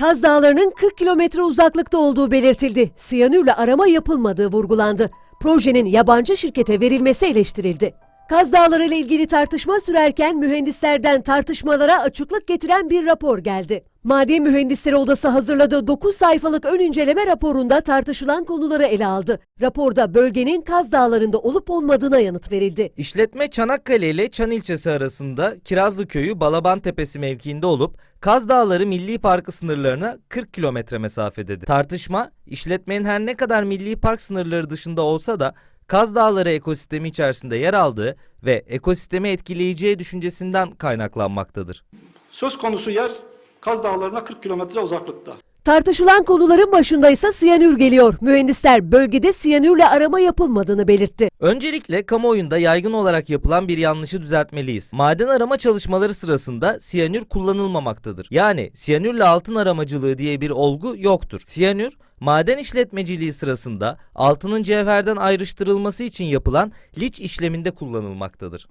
Kaz Dağları'nın 40 kilometre uzaklıkta olduğu belirtildi. Siyanürle arama yapılmadığı vurgulandı. Projenin yabancı şirkete verilmesi eleştirildi. Kaz Dağları ile ilgili tartışma sürerken mühendislerden tartışmalara açıklık getiren bir rapor geldi. Maden Mühendisleri Odası hazırladığı 9 sayfalık ön inceleme raporunda tartışılan konuları ele aldı. Raporda bölgenin Kaz Dağları'nda olup olmadığına yanıt verildi. İşletme Çanakkale ile Çan ilçesi arasında Kirazlı Köyü Balaban Tepesi mevkiinde olup Kaz Dağları Milli Parkı sınırlarına 40 kilometre mesafededir. Tartışma işletmenin her ne kadar Milli Park sınırları dışında olsa da Kaz Dağları ekosistemi içerisinde yer aldığı ve ekosistemi etkileyeceği düşüncesinden kaynaklanmaktadır. Söz konusu yer Kaz Dağları'na 40 kilometre uzaklıkta. Tartışılan konuların başında ise siyanür geliyor. Mühendisler bölgede siyanürle arama yapılmadığını belirtti. Öncelikle kamuoyunda yaygın olarak yapılan bir yanlışı düzeltmeliyiz. Maden arama çalışmaları sırasında siyanür kullanılmamaktadır. Yani siyanürle altın aramacılığı diye bir olgu yoktur. Siyanür, maden işletmeciliği sırasında altının cevherden ayrıştırılması için yapılan liç işleminde kullanılmaktadır.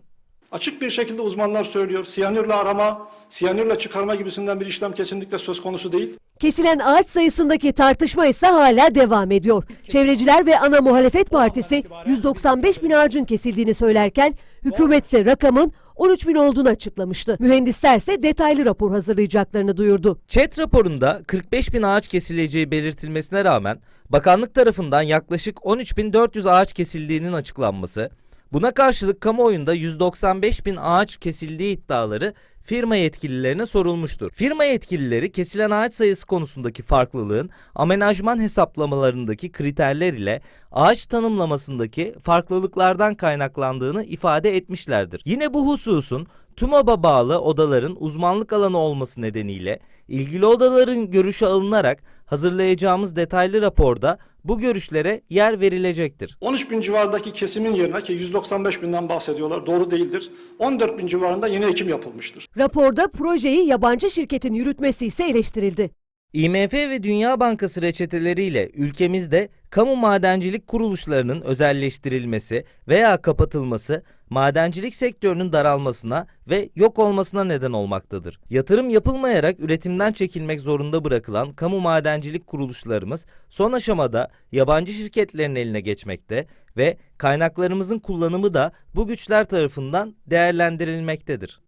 Açık bir şekilde uzmanlar söylüyor. Siyanürle arama, siyanürle çıkarma gibisinden bir işlem kesinlikle söz konusu değil. Kesilen ağaç sayısındaki tartışma ise hala devam ediyor. Çevreciler ve ana muhalefet partisi 195 bin ağacın kesildiğini söylerken hükümet ise rakamın 13 bin olduğunu açıklamıştı. Mühendisler ise detaylı rapor hazırlayacaklarını duyurdu. ÇED raporunda 45 bin ağaç kesileceği belirtilmesine rağmen bakanlık tarafından yaklaşık 13.400 ağaç kesildiğinin açıklanması, buna karşılık kamuoyunda 195 bin ağaç kesildiği iddiaları firma yetkililerine sorulmuştur. Firma yetkilileri kesilen ağaç sayısı konusundaki farklılığın amenajman hesaplamalarındaki kriterler ile ağaç tanımlamasındaki farklılıklardan kaynaklandığını ifade etmişlerdir. Yine bu hususun TUMOB'a bağlı odaların uzmanlık alanı olması nedeniyle ilgili odaların görüşü alınarak hazırlayacağımız detaylı raporda bu görüşlere yer verilecektir. 13 bin civarındaki kesimin yerine ki 195 binden bahsediyorlar doğru değildir. 14 bin civarında yine ekim yapılmıştır. Raporda projeyi yabancı şirketin yürütmesi ise eleştirildi. IMF ve Dünya Bankası reçeteleriyle ülkemizde kamu madencilik kuruluşlarının özelleştirilmesi veya kapatılması madencilik sektörünün daralmasına ve yok olmasına neden olmaktadır. Yatırım yapılmayarak üretimden çekilmek zorunda bırakılan kamu madencilik kuruluşlarımız son aşamada yabancı şirketlerin eline geçmekte ve kaynaklarımızın kullanımı da bu güçler tarafından değerlendirilmektedir.